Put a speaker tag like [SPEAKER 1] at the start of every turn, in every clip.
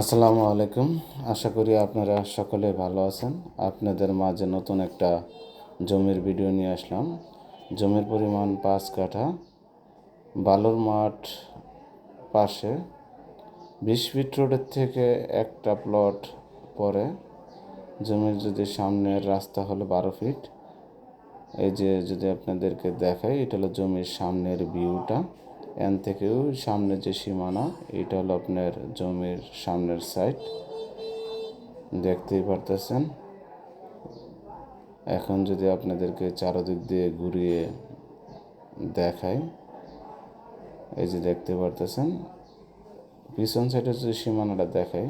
[SPEAKER 1] আসসালামু আলাইকুম। আশা করি আপনারা সকলে ভালো আছেন। আপনাদের মাঝে নতুন একটা জমির ভিডিও নিয়ে আসলাম। জমির পরিমাণ পাঁচ কাঠা। বালুর মাঠ পাশে বিশ ফিট রোডের থেকে একটা প্লট পরে জমির যদি সামনের রাস্তা হলো বারো ফিট এই যে যদি আপনাদেরকে দেখাই, এটা হলো জমির সামনের ভিউটা এন থেকেও সামনে যে সীমানা, এটা হলো আপনার জমির সামনের সাইড দেখতেই পারতেছেন। এখন যদি আপনাদেরকে চারদিক দিয়ে ঘুরিয়ে দেখাই, এই যে দেখতে পারতেছেন, পিছন সাইডের যে সীমানাটা দেখাই,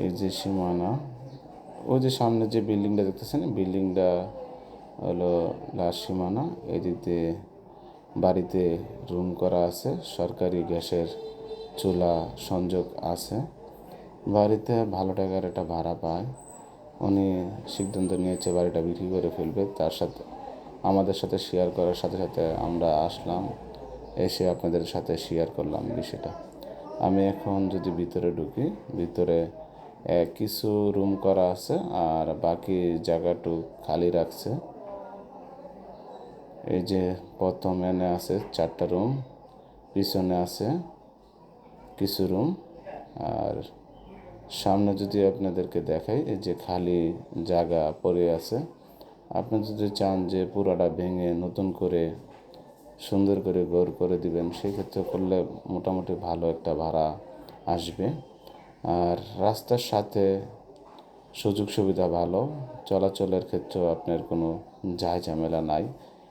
[SPEAKER 1] এই যে সীমানা, ওই যে সামনে যে বিল্ডিংটা দেখতেছেন বিল্ডিংটা হলো লাস্ট সীমানা, এদিক বাড়িতে রুম করা আছে, সরকারি গ্যাসের চুলা সংযোগ আছে। বাড়িতে ভালো টাকার একটা ভাড়া পায়। উনি সিদ্ধান্ত নিয়েছে বাড়িটা বিক্রি করে ফেলবে। তার সাথে, আমাদের সাথে শেয়ার করার সাথে সাথে আমরা আসলাম। এসে আপনাদের সাথে শেয়ার করলাম বিষয়টা। আমি এখন যদি ভিতরে ঢুকি, ভিতরে কিছু রুম করা আছে আর বাকি জায়গাটু খালি রাখছে। এই যে প্রথম এনে আছে চারটা রুম পিছনে আছে কিছু রুম আর সামনে যদি আপনাদেরকে দেখাই, এই যে খালি জায়গা পড়ে আছে, আপনি যদি চান যে পুরাটা ভেঙে নতুন করে সুন্দর করে গড় করে দিবেন, সেক্ষেত্রে করলে মোটামুটি ভালো একটা ভাড়া আসবে। আর রাস্তার সাথে সুযোগ সুবিধা ভালো, চলাচলের ক্ষেত্রেও আপনার কোনো ঝামেলা নাই।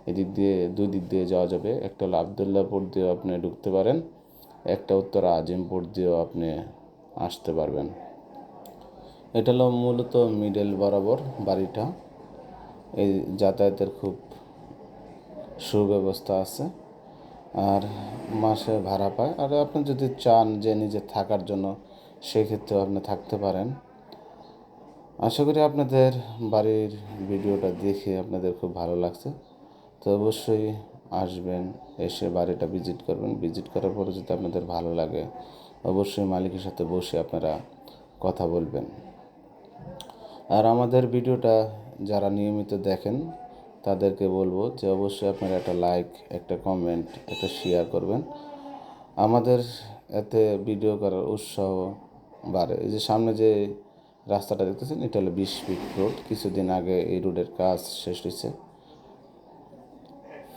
[SPEAKER 1] এদিক দিয়ে দুই দিক দিয়ে যাওয়া যাবে। একটা হলো আবদুল্লাপুর দিয়েও আপনি ঢুকতে পারেন, একটা উত্তর আজিমপুর দিয়েও আপনি আসতে পারবেন। এটা হলো মূলত মিডল বরাবর বাড়িটা। এই যাতায়াতের খুব সুব্যবস্থা আছে। আর মাসে ভাড়া পায়। আর আপনি যদি চান যে নিজে থাকার জন্য, সেক্ষেত্রেও আপনি থাকতে পারেন। আশা করি আপনাদের বাড়ির ভিডিওটা দেখে আপনাদের খুব ভালো লাগছে। তো অবশ্যই আসবেন, এসে বাড়িটা ভিজিট করবেন। ভিজিট করার পরে যদি আপনাদের ভালো লাগে, অবশ্যই মালিকের সাথে বসে আপনারা কথা বলবেন। আর আমাদের ভিডিওটা যারা নিয়মিত দেখেন, তাদেরকে বলব যে অবশ্যই আপনারা একটা লাইক একটা কমেন্ট একটা শেয়ার করবেন। আমাদের এতে ভিডিও করার উৎসাহ বাড়ে। এই যে সামনে যে রাস্তাটা দেখতেছেন, এটা হলো বিশ ফিট রোড কিছুদিন আগে এই রোডের কাজ শেষ হয়েছে।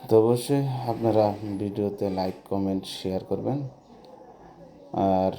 [SPEAKER 1] তো অবশ্যই আপনারা ভিডিওতে লাইক কমেন্ট শেয়ার করবেন। আর